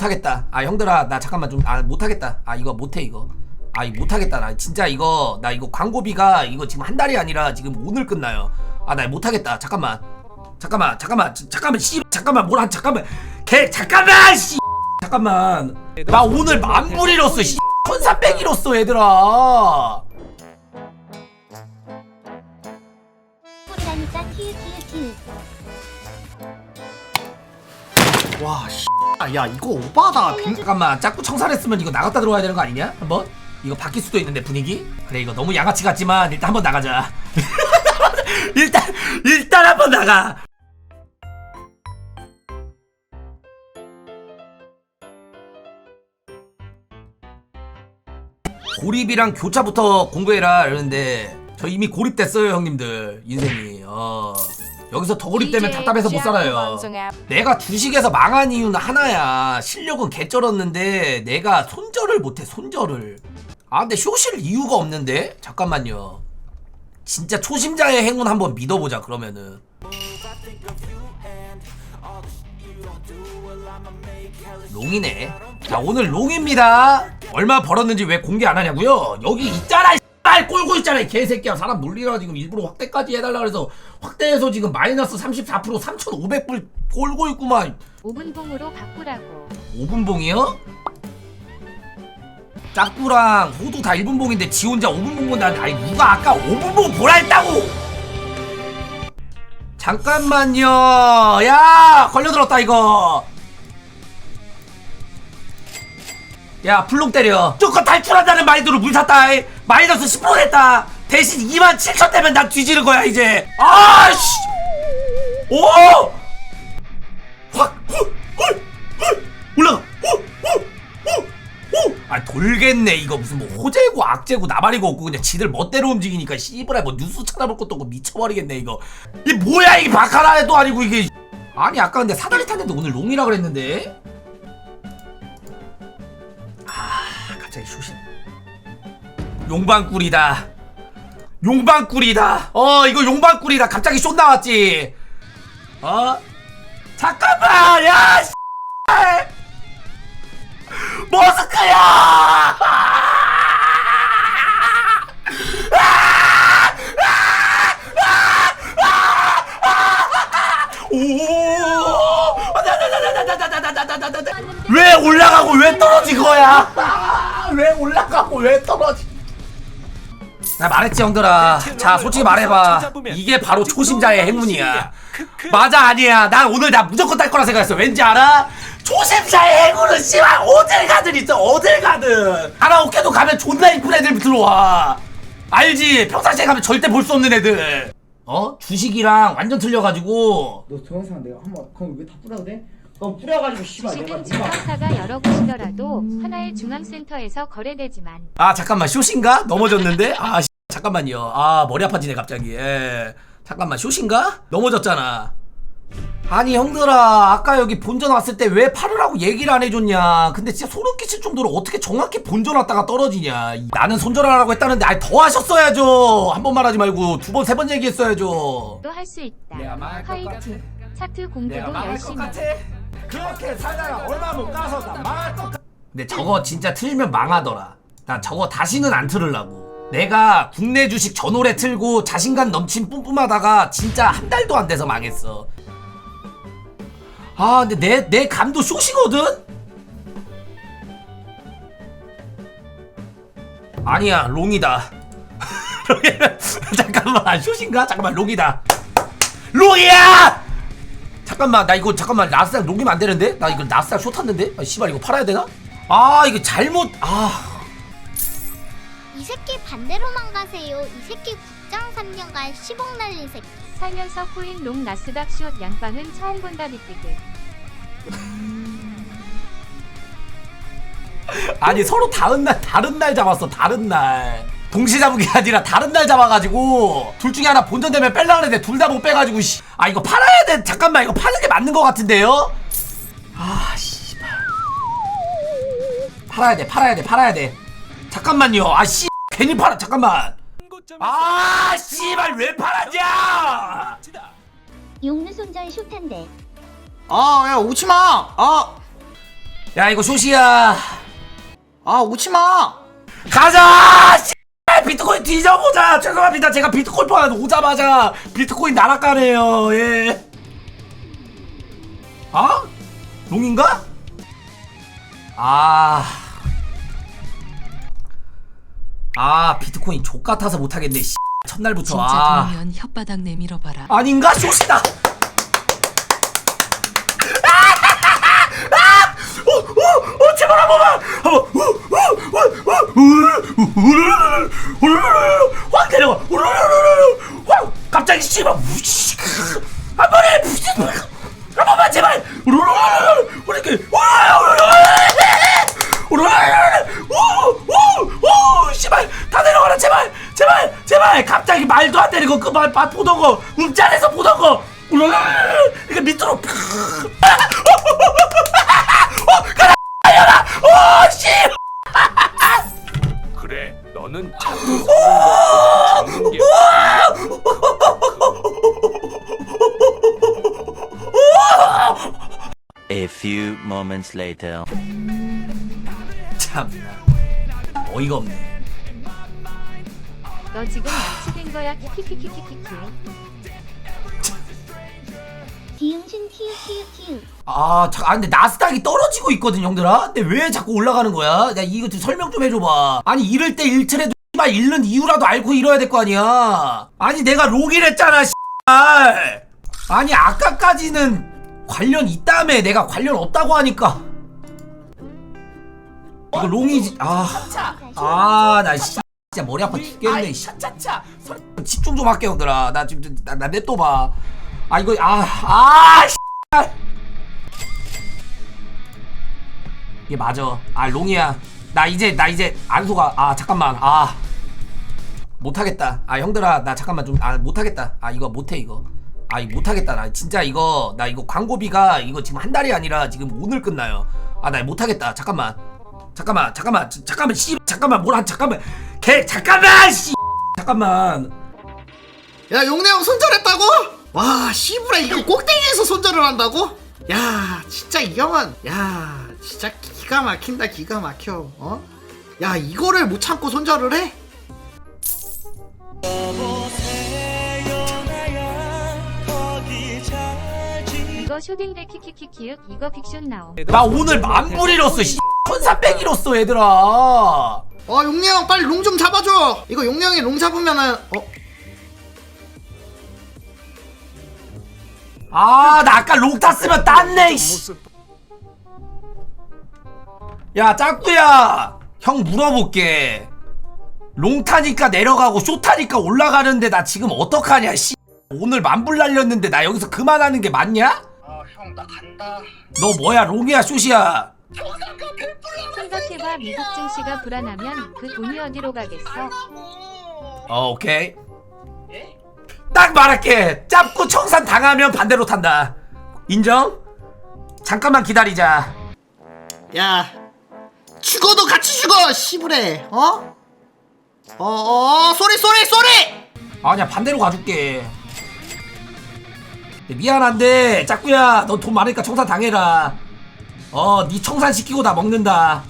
못하겠다. 아 형들아 나 잠깐만 좀 아 못하겠다. 아 이거 못해 이거. 아 이거 못하겠다. 나 진짜 이거 나 이거 광고비가 이거 지금 한 달이 아니라 지금 오늘 끝나요. 아 나 못하겠다. 잠깐만. 잠깐만 잠깐만 자- 잠깐만 씨 잠깐만 뭐라 잠깐만 개 잠깐만 씨 잠깐만 나 오늘 만불 잃었어 씨1300 잃었어 얘들아 키읔 키읔 키읔 와, 씨. 아, 야, 이거 오바다. 빙... 잠깐만. 자꾸 청산했으면 이거 나갔다 들어와야 되는 거 아니냐? 한번? 이거 바뀔 수도 있는데 분위기? 그래 이거 너무 양아치 같지만 일단 한번 나가자. 일단 일단 한번 나가. 고립이랑 교차부터 공부해라 이러는데 저 이미 고립됐어요 형님들. 인생이. 어 여기서 더 고립되면 답답해서 못 살아요. 내가 주식에서 망한 이유는 하나야. 실력은 개쩔었는데 내가 손절을 못해 손절을. 아 근데 쇼실 이유가 없는데? 잠깐만요. 진짜 초심자의 행운 한번 믿어보자 그러면은. 롱이네. 자 오늘 롱입니다. 얼마 벌었는지 왜 공개 안 하냐고요? 여기 있잖아 빨 꼴고 있잖아 이 개새끼야. 사람 놀리라 지금 일부러 확대까지 해달라 그래서 확대해서 지금 마이너스 34% 3,500불 꼴고 있구만. 5분봉으로 바꾸라고. 5분봉이요? 짝구랑 호두 다 1분봉인데 지 혼자 5분봉 본다는데 아니 누가 아까 5분봉 보라 했다고! 잠깐만요. 야 걸려들었다 이거 야 블록 때려 조건 탈출한다는 마인드로 물 이. 마이너스 10% 됐다 대신 2만 7천 되면 난 뒤지는 거야 이제 아씨 오 확! 후! 훌! 훌! 올라가! 후! 후! 후! 후! 아 돌겠네 이거 무슨 뭐 호재고 악재고 나발이고 없고 그냥 지들 멋대로 움직이니까 씨부라 뭐 뉴스 찾아볼 것도 없고 미쳐버리겠네 이거 이 뭐야 이게 바카라도 아니고 이게 아니 아까 근데 사다리 탔는데 오늘 롱이라 그랬는데 갑자기 쇼신. 용방꿀이다. 용방꿀이다. 어 이거 용방꿀이다. 갑자기 쇼 나왔지. 어? 잠깐만 야 씨. 머스크야 왜 올라가고 왜 떨어진 거야? 왜 올라가고 왜 떨어지? 나 말했지 형들아. 자 솔직히 말해봐. 이게 바로 초심자의 행운이야. 맞아 아니야. 난 오늘 나 무조건 딸 거라 생각했어. 왠지 알아? 초심자의 행운은 씨발 어딜 가든 있어. 어딜 가든. 가라오케도 가면 존나 이쁜 애들 들어와. 알지? 평상시에 가면 절대 볼 수 없는 애들. 어? 주식이랑 완전 틀려가지고 너 동영상 내가 한번 그럼 왜 다 뿌려도 돼? 그럼 뿌려가지고 씨발 내가 주식은 누가 증권사가 여러 곳이더라도 하나의 중앙센터에서 거래되지만 아 잠깐만. 쇼신가? 넘어졌는데? 아 씨, 잠깐만요. 아 머리 아파지네 갑자기. 예. 잠깐만. 쇼신가? 넘어졌잖아. 아니 형들아. 아까 여기 본전 왔을 때 왜 팔으라고 얘기를 안 해줬냐. 근데 진짜 소름 끼칠 정도로 어떻게 정확히 본전 왔다가 떨어지냐. 이- 나는 손절하라고 했다는데 아니 더 하셨어야죠. 한 번만 하지 말고 두 번 세 번 얘기했어야죠. 또 할 수 있다. 같아. 화이팅. 차트 공부도 것 열심히. 같아? 그렇게 살다가 얼마 못 가서 나 망할 것 같아 근데 저거 진짜 틀면 망하더라 나 저거 다시는 안 틀으려고 내가 국내 주식 전월에 틀고 자신감 넘친 뿜뿜하다가 진짜 한 달도 안 돼서 망했어 아 근데 내, 내 감도 쇼시거든? 아니야 롱이다 잠깐만 쇼신가? 잠깐만 롱이다 롱이야! 잠깐만 나 이거 잠깐만 나스닥 녹이면 안 되는데? 나 이거 나스닥 쇼 탔는데? 아 씨발 이거 팔아야 되나? 아 이거 잘못 아 이 새끼 반대로만 가세요. 이 새끼 국장 3년간 10억 날린 새끼. 살면서 코인 롱 나스닥 숏 양방은 처음 본다 비뜨게 아니 서로 다른 날 다른 날 잡았어 다른 날 동시 잡은 게 아니라 다른 날 잡아가지고 둘 중에 하나 본전 되면 뺄라 그랬는데 둘 다 못 빼가지고 씨. 아 이거 팔아야 돼 잠깐만 이거 파는 게 맞는 거 같은데요? 아 씨발 팔아야 돼 팔아야 돼 팔아야 돼 잠깐만요 아 씨 괜히 팔아 잠깐만 아 씨발 왜 팔았냐 용루 손절 쇼탄데. 아, 야, 오지 마! 아! 야 이거 쇼시야 아 오지마 가자 씨. 뒤져보자. 죄송합니다. 제가 비트코인 오자마자 비트코인 날아가네요. 예. 아? 롱인가? 아... 아 비트코인 족같아서 못하겠네. 씨. 첫날부터. 진짜 아. 돌면 혓바닥 내밀어봐라. 아닌가? 쇼시다 어, 어, 어, 제발 한 번만! 한 번, 어, 어, 어, 어, 어, 어, 확 내려가! 확! 갑자기 씨발! 우씨, 한 번에! 한 번만 제발! 이렇게! 오! 씨발! 다 내려가라 제발! 제발! 제발! 갑자기 말도 안 되는 거 그만 봐 보던 거! 음짤에서 보던 거! 이게 밑으로 어, 가라! 오, 씨! 그래, 너는 자꾸 적는 게 A few moments later. 참나 어이가 없네. 너 지금 납치된 거야 키키키키키키 비응신 티우 티우 티우 아, 자, 아 근데 나스닥이 떨어지고 있거든, 형들아. 근데 왜 자꾸 올라가는 거야? 야 이거 좀 설명 좀 해줘봐. 아니 이럴 때 일트레도 막 잃는 이유라도 알고 잃어야 될 거 아니야. 아니 내가 로기랬잖아, 씨발. 아니 아까까지는 관련 있다며 내가 관련 없다고 하니까. 이거 롱이지. 아, 아, 나 씨. 진짜 머리 아파 죽겠네. 차차차. 집중 좀 할게 형들아. 나 지금 나, 나 냅둬봐. 아 이거 아, 아, 씨. 이게 맞아. 아 롱이야. 나 이제 나 이제 안 속아. 아 잠깐만. 아 못하겠다. 아 형들아 나 잠깐만 좀 아 못하겠다. 아 이거 못해 이거. 아 이거 못하겠다. 나 진짜 이거 나 이거 광고비가 이거 지금 한 달이 아니라 지금 오늘 끝나요. 아 나 못하겠다. 잠깐만. 잠깐만 잠깐만 자- 잠깐만 씨 잠깐만 뭐라 잠깐만 개 잠깐만 씨 잠깐만 야 용내 형 손절했다고? 와 씨부라 이거 꼭대기에서 손절을 한다고? 야 진짜 이 형은 야 진짜 기가 막힌다 기가 막혀 어? 야 이거를 못 참고 손절을 해? 이거 쇼딩대 키키키키윽 이거 픽션 나옴 나 오늘 만불 잃었어 씨1300 잃었어 얘들아 어형 빨리 롱 좀 잡아줘 이거 용내 형이 롱 잡으면은 어? 아 나 아까 롱 탔으면 땄네 씨. 야 짝구야. 형 물어볼게. 롱 타니까 내려가고 쇼 타니까 올라가는데 나 지금 어떡하냐 씨. 오늘 만불 날렸는데 나 여기서 그만하는 게 맞냐? 형나 간다. 너 뭐야 롱이야 쇼시야? 생각해봐 미국 증시가 불안하면 그 돈이 어디로 가겠어? 어 오케이 딱 말할게. 짭고 청산 당하면 반대로 탄다. 인정? 잠깐만 기다리자. 야 죽어도 같이 죽어 씨부래 어? 어어 쏘리 쏘리 쏘리! 아니야 반대로 가줄게. 미안한데 짝구야 너 돈 많으니까 청산 당해라. 어니 청산 시키고 나 먹는다.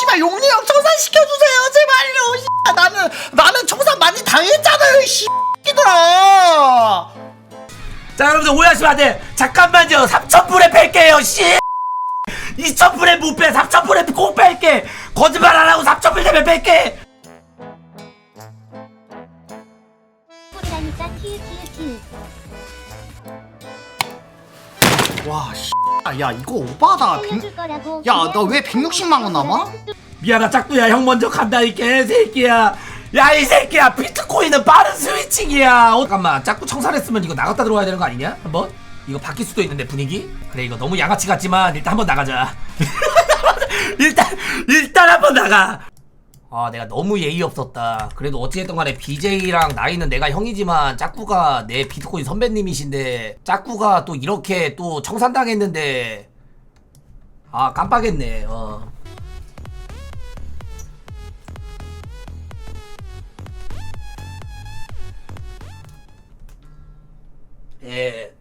씨발 용리 형 청산 시켜주세요 제발요. 씨 나는 나는 청산 많이 당했잖아요 씨 들아 자 여러분들 오해하시면 안 돼. 잠깐만요. 3천불에 뺄게요 씨. 2천불에 못 빼. 3천불에 꼭 뺄게. 거짓말 안 하고 3천불 되면 뺄게. 와 씨. 야 이거 오바다. 살려줄 거라고. 야너왜 160만 원 남아? 미안하 짝두야. 형 먼저 간다 이 개새끼야 야 이 새끼야 비트코인은 빠른 스위칭이야. 어, 잠깐만 짝두 청산했으면 이거 나갔다 들어와야 되는 거 아니냐? 한번? 이거 바뀔 수도 있는데 분위기? 그래 이거 너무 양아치 같지만 일단 한번 나가자. 일단 일단 한번 나가. 아 내가 너무 예의 없었다. 그래도 어찌됐든 간에 BJ랑 나이는 내가 형이지만 짝구가 내 비트코인 선배님이신데 짝구가 또 이렇게 또 청산당했는데. 아 깜빡했네 어 예.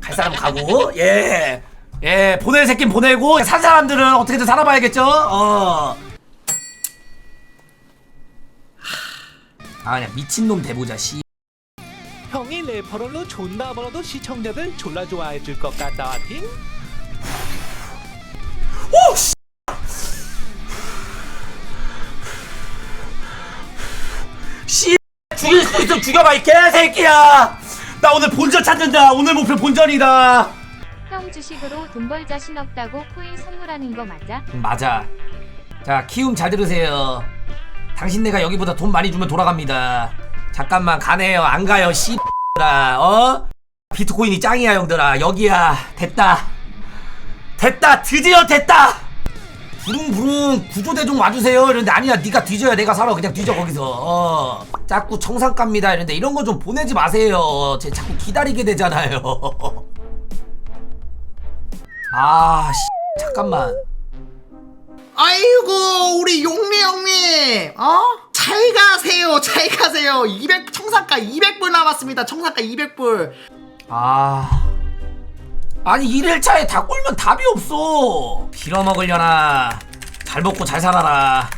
갈 사람 가고 예. 예, 보낼 새끼 보내고 산 사람들은 어떻게든 살아봐야겠죠? 어. 아, 그냥 미친놈 대보자 씨. 형이 래퍼로 존나 벌어도 시청자들 졸라 좋아해 줄 것 같다 와팅 죽일 수 있으면 죽여봐 이 개새끼야. 나 오늘 본전 찾는다. 오늘 목표 본전이다. 형 주식으로 돈 벌 자신 없다고 코인 선물하는 거 맞아? 맞아. 자, 키움 잘 들으세요. 당신네가 여기보다 돈 많이 주면 돌아갑니다. 잠깐만 가네요. 안 가요. 씨라. 어? 비트코인이 짱이야, 형들아. 여기야. 됐다. 됐다. 드디어 됐다. 부릉부릉 구조대 좀 와주세요. 이런데 아니야. 네가 뒤져야 내가 살아. 그냥 뒤져 거기서. 어. 자꾸 청산갑니다. 이런데 이런 거 좀 보내지 마세요. 제 자꾸 기다리게 되잖아요. 아, 씨. 잠깐만. 아이고 우리 용래 형님 어? 잘 가세요 잘 가세요 200 청산가 200불 남았습니다 청산가 200불 아. 아니 1일차에 다 꼴면 답이 없어. 빌어먹으려나. 잘 먹고 잘 살아라.